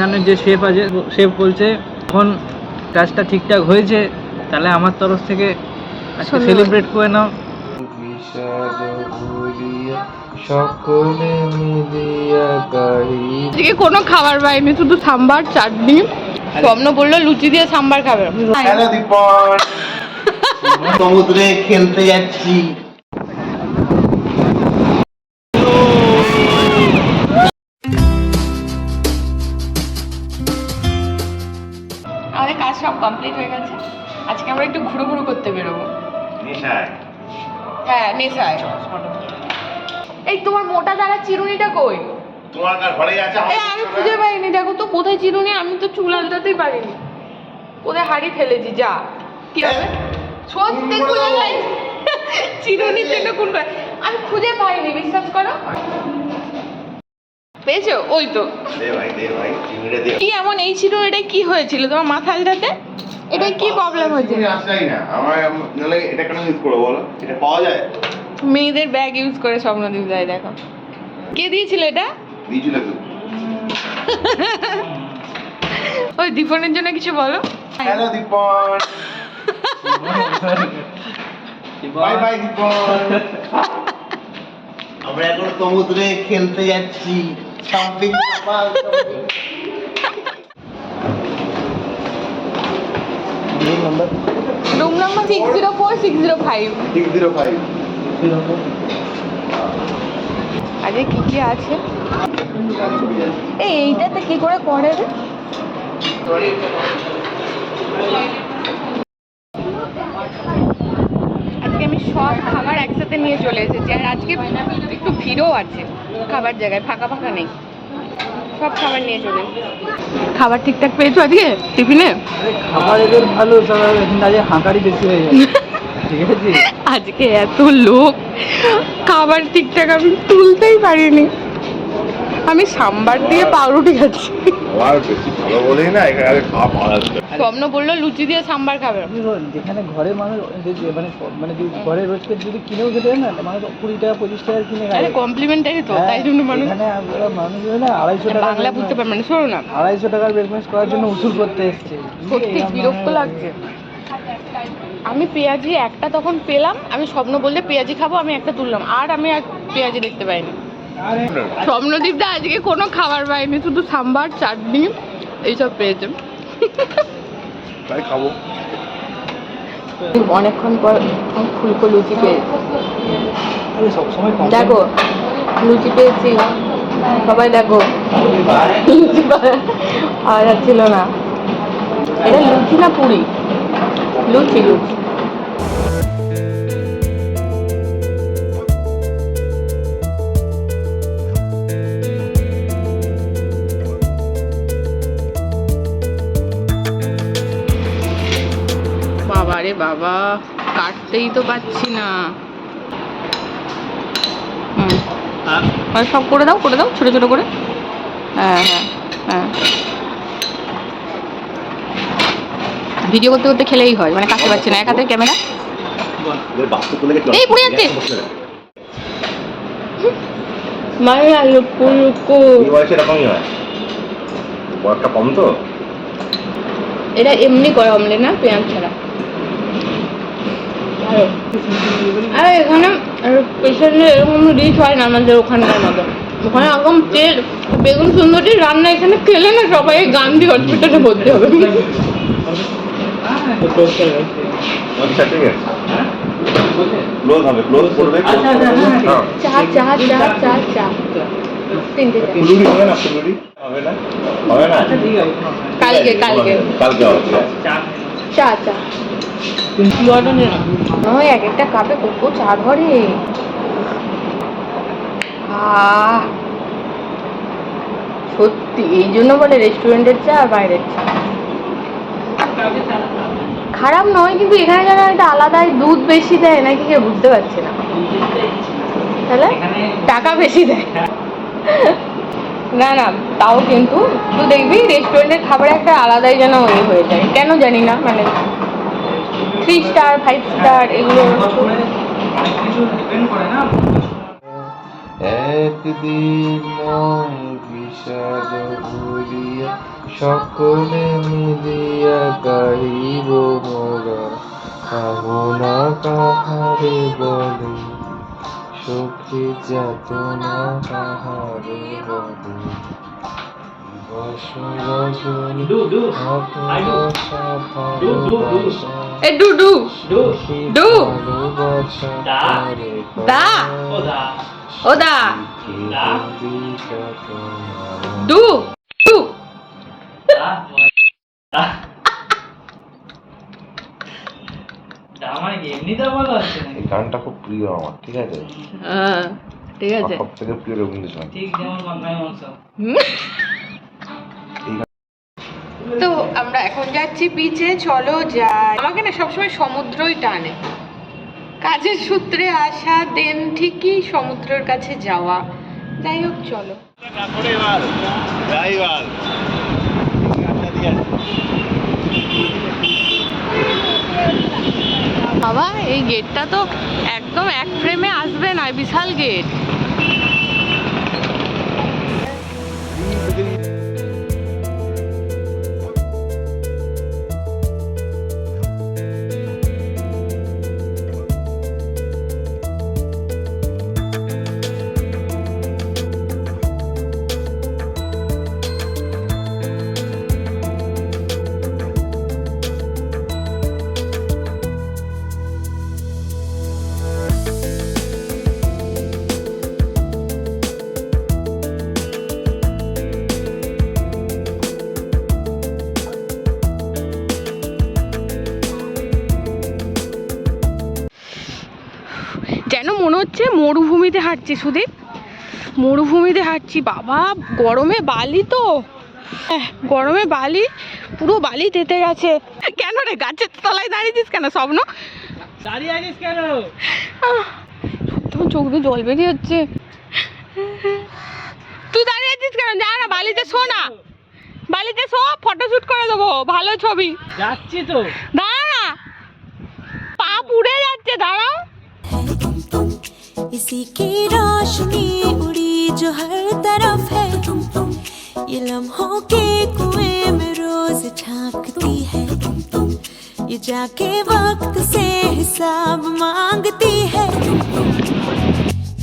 এখানে যে শেফ আছে শেফ বলছে এখন কাজটা ঠিকঠাক হয়েছে তাহলে আমার তরফ থেকে আজকে সেলিব্রেট করে নাও। সকলে মিলিয়া কোনো খাবার পাইনি শুধু সাম্বার চাটনি। স্বপ্ন বলল লুচি দিয়ে সাম্বার খাবে। সমুদ্রে খেলতে যাচ্ছি। নেশায় এই তোমার মোটা দাঁড়া চিরুনিটা কই? তোমার কার ঘরে আছে? এই আমি খুঁজে পাইনি দেখো তো কোথায় চিরুনি? আমি তো চুল আলটাতেই পারিনি। কোথায় হাড়ি ফেলেছি যা। কি হবে? সত্যি খুঁজে পাই চিরুনির জন্য কোন আমি খুঁজে পাইনি বিশ্বাস করো। পেয়েছ? ওই তো। দে ভাই দে ভাই চিংড়ে দে। কি এমন এই ছিল এটা কি হয়েছিল? তোমার মাথা আলটাতে এটা কি প্রবলেম হয়েছিল আসাই না। আমার নাহলে এটা কেন ইউজ করব বলো? এটা পাওয়া যায়? মেয়েদের ব্যাগ ইউজ করে স্বপ্নদীপ দেয় দেখো। কে দিয়েছিল এটা? দিয়েছিল তো। ওই দীপনের জন্য কিছু বলো। Hello Dipan. Bye bye Dipan. আমরা এখন সমুদ্রে খেলতে যাচ্ছি। সাম্পিং room number six zero four six zero five six zero five আরে কি কি আছে? এই এইটাতে কি করে করে রে? আজকে আমি সব খাবার একসাথে নিয়ে চলে এসেছি আর আজকে একটু ভিড়ও আছে খাবার জায়গায় ফাঁকা ফাঁকা নেই। সব খাবার নিয়ে চলে। খাবার ঠিকঠাক পেয়েছ আজকে টিফিনে? খাবার এদের ভালো আজকে হাঁকারি বেশি হয়ে যাচ্ছে ঠিক আছে? আজকে এত লোক খাবার ঠিকঠাক আমি তুলতেই পারিনি। আমি সাম্বার দিয়ে পাউরুটি খাচ্ছি। স্বপ্ন বলল লুচি দিয়ে সাম্বার খাবে। আপনি যেখানে ঘরে মানুষ মানে মানে ঘরে রোজকে যদি কিনেও খেতে না মানুষ কুড়ি টাকা পঁচিশ টাকা কিনে খায় কমপ্লিমেন্টারি তো হ্যাঁ, তাই জন্য মানুষ মানুষ না আড়াইশো টাকা বাংলা বুঝতে পারবে না শোনো না। আড়াইশো টাকার ব্রেকফাস্ট করার জন্য উসুল করতে এসছে। সত্যি এই বিরক্ত লাগছে। আমি পেঁয়াজি একটা তখন পেলাম আমি স্বপ্ন বললে পেঁয়াজি খাব আমি একটা তুললাম আর আমি আর পেঁয়াজি দেখতে পাইনি। স্বপ্নদীপটা আজকে কোনো খাবার পাইনি শুধু সাম্বার চাটনি এইসব পেয়েছে। তাই খাব। অনেকক্ষণ পর ফুলকো লুচি পেয়েছি আরে দেখো লুচি পেয়েছি। সবাই দেখো। লুচি পাওয়া যাচ্ছিল না। এটা লুচি না পুরি? লুচি লুচি। বাবা কাটতেই তো পাচ্ছি না। হুম। সব করে দাও করে দাও ছোট ছোট করে। হ্যাঁ হ্যাঁ হ্যাঁ। ভিডিও করতে করতে খেলেই হয় মানে কাটতে পারছি না এক হাতে ক্যামেরা। এই পড়ে যাচ্ছে। আলু ফুলকো এই বয়সে এরকমই হয়। বয়সটা কম তো? এটা এমনি করে অমলে না পেঁয়াজ ছাড়া। আর এখানে স্পেশালি এরকম রিচ হয় না আমাদের ওখানকার মতো। ওখানে একদম তেল বেগুন সুন্দরী রান্না এখানে খেলে না সবাই গান্ধী হসপিটালে ভর্তি হবে। আচ্ছা ঠিক আছে ক্লোজ হবে ক্লোজ করবে আচ্ছা, আচ্ছা, হ্যাঁ। হ্যাঁ চা চা চা চা চা ফুলুরি হবে না? ফুলুরি হবে না? হবে না আচ্ছা ঠিক আছে কোনো সমস্যা নেই। কালকে কালকে। কালকে হবে চা চা। ওই এক একটা কাপে কত চা ধরে। সত্যি, এই জন্য বলে রেস্টুরেন্টের চা আর বাইরের চা। খারাপ নয়, কিন্তু এখানে যেন একটা আলাদাই দুধ বেশি দেয় নাকি কেউ বুঝতে পারছি না। তাহলে টাকা বেশি দেয়। না না তাও কিন্তু। তুই দেখবি রেস্টুরেন্টের খাবারে একটা আলাদাই যেন ইয়ে হয়ে যায়। কেন জানি না মানে থ্রি স্টার ফাইভ স্টার এগুলো না একদিন বিষাদ ভুলিয়া সকলে মিলিয়া গাইব মোরা। কামনা কাহারে বলে সখী ডু ডু ডু ডু, ডু। ভালোবাসা এ ডু দা। করে দা। ও দা। ও দা। দা। ডু ডু দা দা। দা। মানে এমনিতে বলা হচ্ছে নাকি? গানটা খুব প্রিয় আমার ঠিক আছে? হ্যাঁ, ঠিক আছে। সব থেকে প্রিয় রবীন্দ্রসঙ্গীত। ঠিক যেমন মান্নাই তো আমরা এখন যাচ্ছি বিচে চলো যাই। আমাকে না সবসময় সমুদ্রই টানে। কাজের সূত্রে আসা দেন ঠিকই সমুদ্রের কাছে যাওয়া। যাই হোক চলো। বাবা এই গেটটা তো একদম এক ফ্রেমে আসবে না বিশাল গেট মনে হচ্ছে মরুভূমিতে হাঁটছি সুদীপ। মরুভূমিতে হাঁটছি। বাবা গরমে বালি তো। এহ, গরমে বালি পুরো বালি তেতে গেছে। কেন রে গাছের তলায় দাঁড়িয়েছিস কেন স্বপ্ন? দাঁড়িয়ে আছিস কেন? তখন চোখ দিয়ে জল বেরিয়ে যাচ্ছে তুই দাঁড়িয়ে আছিস কেন? যা না বালিতে শো না। বালিতে শো ফটোশুট করে দেবো। ভালো ছবি। যাচ্ছি তো। দাঁড়া। পা পুড়ে যাচ্ছে দাঁড়াও। इसी की रोशनी उड़ी जो हर तरफ़ है। ये लम्हों के कुएँ में रोज झांकती है। ये जाके वक्त से हिसाब मांगती है।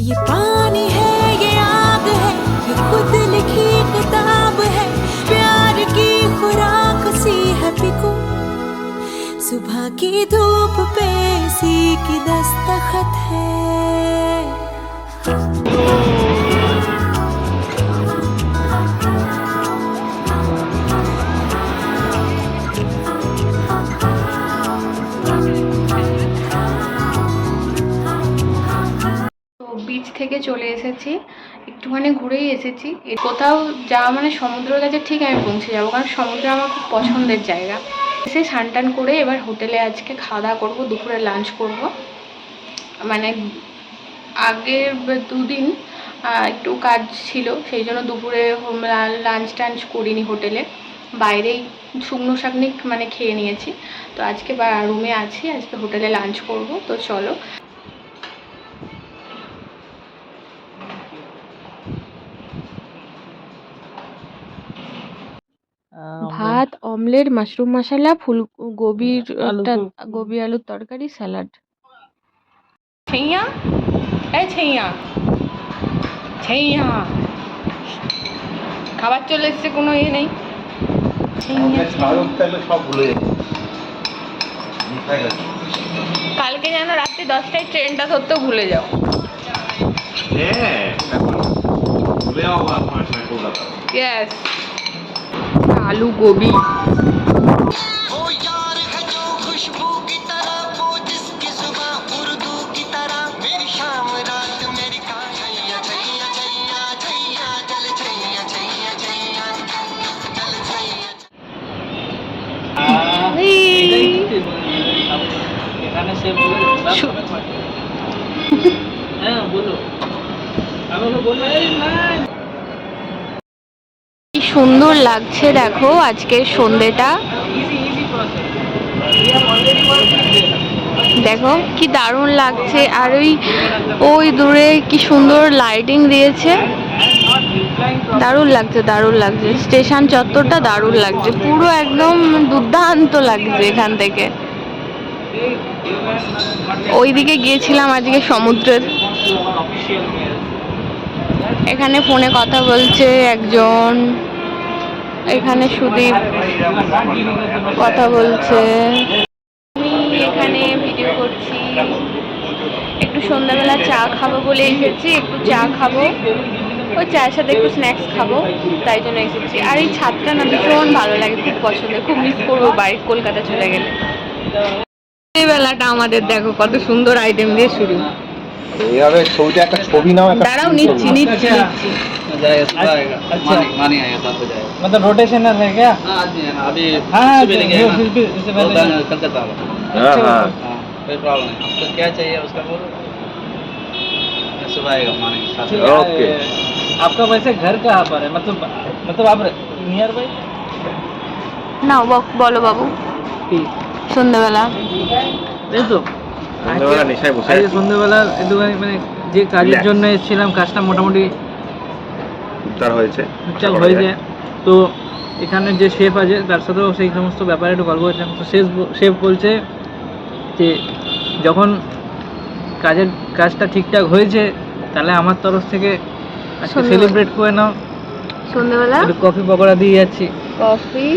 ये पानी है, ये आग है, ये खुद लिखी किताब है। प्यार की खुराक सी है पिको। सुबह की धूप पे इसी की दस्तखत है। চলে এসেছি, একটুখানি ঘুরেই এসেছি। কোথাও যাওয়া মানে সমুদ্রের কাছে ঠিক আমি পৌঁছে যাব, কারণ সমুদ্র আমার খুব পছন্দের জায়গা। এসে টান করে এবার হোটেলে আজকে খাওয়া দাওয়া করব, দুপুরে লাঞ্চ করব। মানে আগের দুদিন একটু কাজ ছিল, সেই জন্য দুপুরে লাঞ্চ টাঞ্চ করিনি হোটেলে। বাইরেই শুকনো শাকনি মানে খেয়ে নিয়েছি। তো আজকে রুমে আছি, আজকে হোটেলে লাঞ্চ করব। তো চলো। ভাত অমলেট মাশরুম মশলা ফুল গোবির একটা গোবি আলুর তরকারি স্যালাড। ছেইয়া? এ ছেইয়া। ছেইয়া। খাবার চলে এসছে কোনো ইয়ে নেই। কালকে যেন রাত্রি দশটায় ট্রেনটা ধরতেও ভুলে যাও। হ্যাঁ ভুলে যাব কলকাতা ইয়েস আলু গোবি वो यार है जो खुशबू की तरह वो जिसकी सुबह उर्दू की तरह मेरी शाम रात मेरी का छैया छैया छैया छैया चल छैया छैया छैया चल छैया এটাই এখানে সে বলে শু- হ্যাঁ বলো আমাকে বললো এই না কি সুন্দর লাগছে, দেখো আজকের সন্ধেটা। দেখো কি দারুণ লাগছে, আর ওই ওই দূরে কি সুন্দর লাইটিং দিয়েছে। দারুণ লাগছে দারুণ লাগছে। স্টেশন চত্বরটা দারুণ লাগছে, পুরো একদম দুর্দান্ত লাগছে এখান থেকে। ওইদিকে গিয়েছিলাম আজকে সমুদ্রের। এখানে ফোনে কথা বলছে একজন। এখানে সুদীপ কথা বলছে। আমি এখানে ভিডিও করছি। একটু সন্ধ্যাবেলা চা খাব বলে এসেছি, একটু চা খাব। ওই চায়ের সাথে একটু স্ন্যাক্স খাব, তাই জন্য এসেছি। আর এই ছাদটা না ভীষণ ভালো লাগে, খুব পছন্দের খুব মিস করব বাড়ি কলকাতা চলে গেলে। এই বেলাটা আমাদের দেখো, কত সুন্দর আইটেম দিয়ে শুরু। এইভাবে ছবিটা একটা ছবি নাও একটা দাঁড়াও নিচ্ছি নিচ্ছি নিচ্ছি अच्छा मानी आएगा सात बजे आएगा मतलब रोटेशनल है क्या हाँ आज नहीं है ना अभी हाँ हाँ सुबह लेके जो आएगा फिर भी इससे पहले बोलता है कलकत्ता वाला হ্যাঁ হ্যাঁ हाँ कोई प्रॉब्लम नहीं आपको क्या चाहिए उसका बोलो सुबह आएगा मॉर्निंग सात बजे ओके। आपका वैसे घर कहाँ पर है मतलब मतलब आप नियर बाई নাও বক- বলো বাবু সন্ধ্যাবেলা এই তো সন্ধ্যেবেলা নেশায় বসে আজকে আছি। সন্ধ্যেবেলা একটুখানি মানে যে কাজের জন্য এসেছিলাম কাজটা মোটামুটি উদ্ধার হয়েছে। হয়ে তো এখানে যে শেফ আছে তার সাথেও সেই সমস্ত ব্যাপারে একটু গল্প করছিলাম। তো শেফ শেফ বলছে যে যখন কাজের কাজটা ঠিকঠাক হয়েছে তাহলে আমার তরফ থেকে আজকে সেলিব্রেট করে নাও। সন্ধ্যাবেলা? একটু কফি পকোড়া দিয়ে যাচ্ছি। কফি।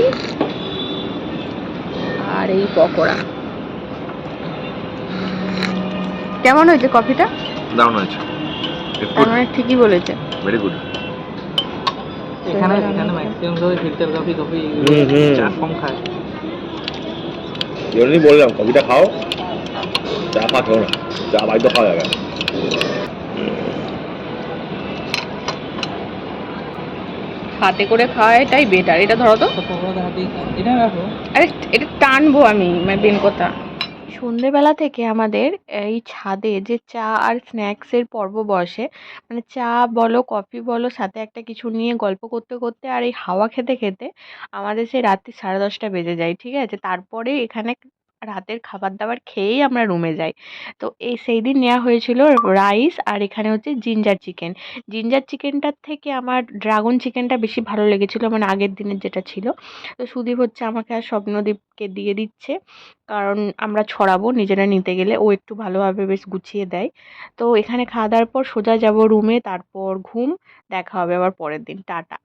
আর এই পকোড়া। কেমন হয়েছে কফিটা? দারুণ হয়েছে। মানে ঠিকই বলেছে। ভেরি গুড এখানে এখানে ম্যাক্সিমাম সবাই ফিল্টার কফি কফি। চা কম খায়। জন্যই বললাম কফিটা খাও। চা ফা খেও না। চা বাড়িতে খাওয়া যাবে। হাতে করে খাওয়া এটাই বেটার এটা ধরো তো। এটা রাখো। আরে এটা টানবো আমি মানে বেন কথা। সন্ধেবেলা থেকে আমাদের এই ছাদে যে চা আর স্ন্যাক্সের পর্ব বসে মানে চা বলো কফি বলো, সাথে একটা কিছু নিয়ে গল্প করতে করতে আর এই হাওয়া খেতে খেতে আমাদের সেই রাত্রি সাড়ে দশটা বেজে যায়, ঠিক আছে? তারপরে এখানে রাতের খাবার দাবার খেয়েই আমরা রুমে যাই। তো এই সেই দিন নেওয়া হয়েছিল রাইস আর এখানে হচ্ছে জিঞ্জার চিকেন জিঞ্জার চিকেনটার থেকে আমার ড্রাগন চিকেনটা বেশি ভালো লেগেছিলো মানে আগের দিনের যেটা ছিল। তো সুদীপ হচ্ছে আমাকে আর স্বপ্নদীপকে দিয়ে দিচ্ছে, কারণ আমরা ছড়াবো, নিজেরা নিতে গেলে। ও একটু ভালোভাবে বেশ গুছিয়ে দেয়। তো এখানে খাওয়া দাওয়ার পর সোজা যাব রুমে তারপর ঘুম, দেখা হবে আবার পরের দিন। টাটা।